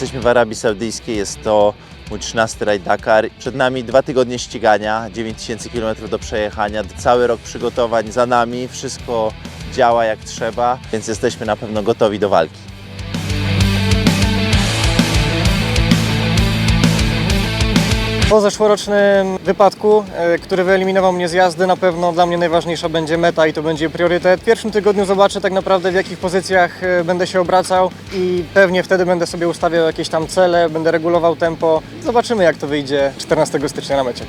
Jesteśmy w Arabii Saudyjskiej, jest to mój 13 rajd Dakar. Przed nami dwa tygodnie ścigania, 9000 km do przejechania, cały rok przygotowań za nami, wszystko działa jak trzeba, więc jesteśmy na pewno gotowi do walki. Po zeszłorocznym wypadku, e, który wyeliminował mnie z jazdy, na pewno dla mnie najważniejsza będzie meta i to będzie priorytet. W pierwszym tygodniu zobaczę tak naprawdę w jakich pozycjach e, będę się obracał i pewnie wtedy będę sobie ustawiał jakieś tam cele, będę regulował tempo. Zobaczymy jak to wyjdzie 14 stycznia na mecie.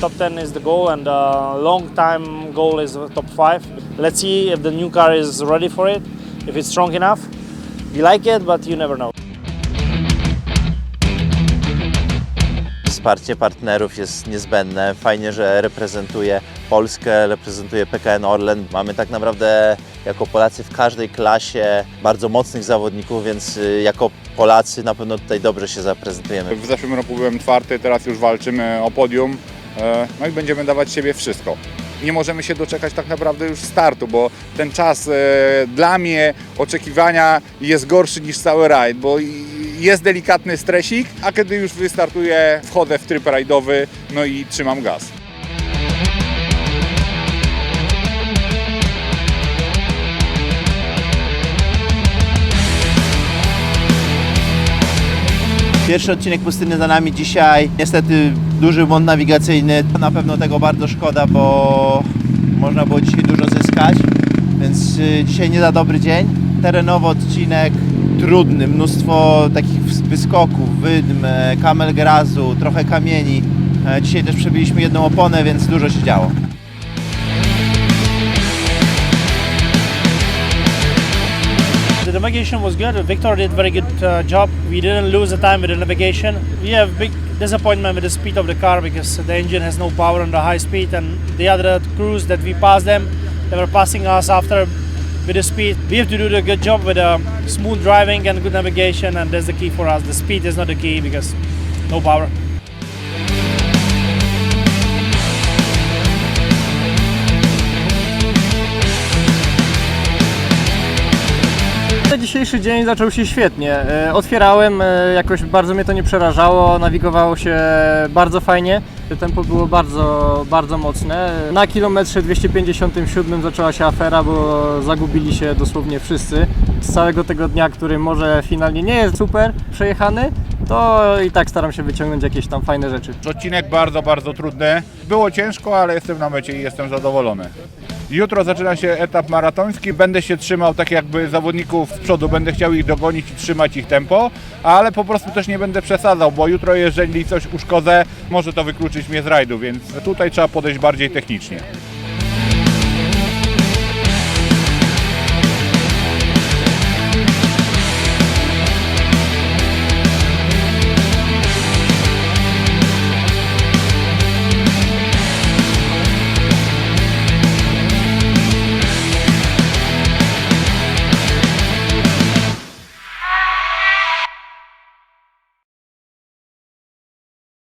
Top 10 is the goal, and uh, long time goal is top five. Let's see if the new car is ready for it, if it's strong enough. We like it, but you never know. Wsparcie partnerów jest niezbędne. Fajnie, że reprezentuje Polskę, reprezentuje PKN Orlen. Mamy tak naprawdę jako Polacy w każdej klasie bardzo mocnych zawodników, więc y, jako Polacy na pewno tutaj dobrze się zaprezentujemy. W zeszłym roku byłem czwarty, teraz już walczymy o podium. E, No i będziemy dawać siebie wszystko. Nie możemy się doczekać tak naprawdę już startu, bo ten czas e, dla mnie oczekiwania jest gorszy niż cały rajd, bo jest delikatny stresik, a kiedy już wystartuję, wchodzę w tryb rajdowy, no i trzymam gaz. Pierwszy odcinek pustyny za nami dzisiaj. Niestety duży błąd nawigacyjny. Na pewno tego bardzo szkoda, bo można było dzisiaj dużo zyskać. Więc y, dzisiaj nie za dobry dzień. Terenowo odcinek trudny, mnóstwo takich wyskoków, wydm, e, kamel grazu, trochę kamieni. E, Dzisiaj też przebiliśmy jedną oponę, więc dużo się działo. The navigation was good. Victor did very good uh, job. We didn't lose the time with the navigation. We have big disappointment with the speed of the car because the engine has no power on the high speed, and the other crews that we passed them, they were passing us after with the speed. We have to do the good job with uh, smooth driving and good navigation, and that's the key for us. The speed is not the key because no power. Dzisiejszy dzień zaczął się świetnie. E, Otwierałem, e, jakoś bardzo mnie to nie przerażało, nawigowało się bardzo fajnie. Tempo było bardzo, bardzo mocne. Na kilometrze 257 zaczęła się afera, bo zagubili się dosłownie wszyscy. Z całego tego dnia, który może finalnie nie jest super przejechany, to i tak staram się wyciągnąć jakieś tam fajne rzeczy. Odcinek bardzo, bardzo trudny. Było ciężko, ale jestem na mecie i jestem zadowolony. Jutro zaczyna się etap maratoński. Będę się trzymał tak jakby zawodników z przodu, będę chciał ich dogonić i trzymać ich tempo, ale po prostu też nie będę przesadzał, bo jutro jeżeli coś uszkodzę, może to wykluczyć mnie z rajdu, więc tutaj trzeba podejść bardziej technicznie.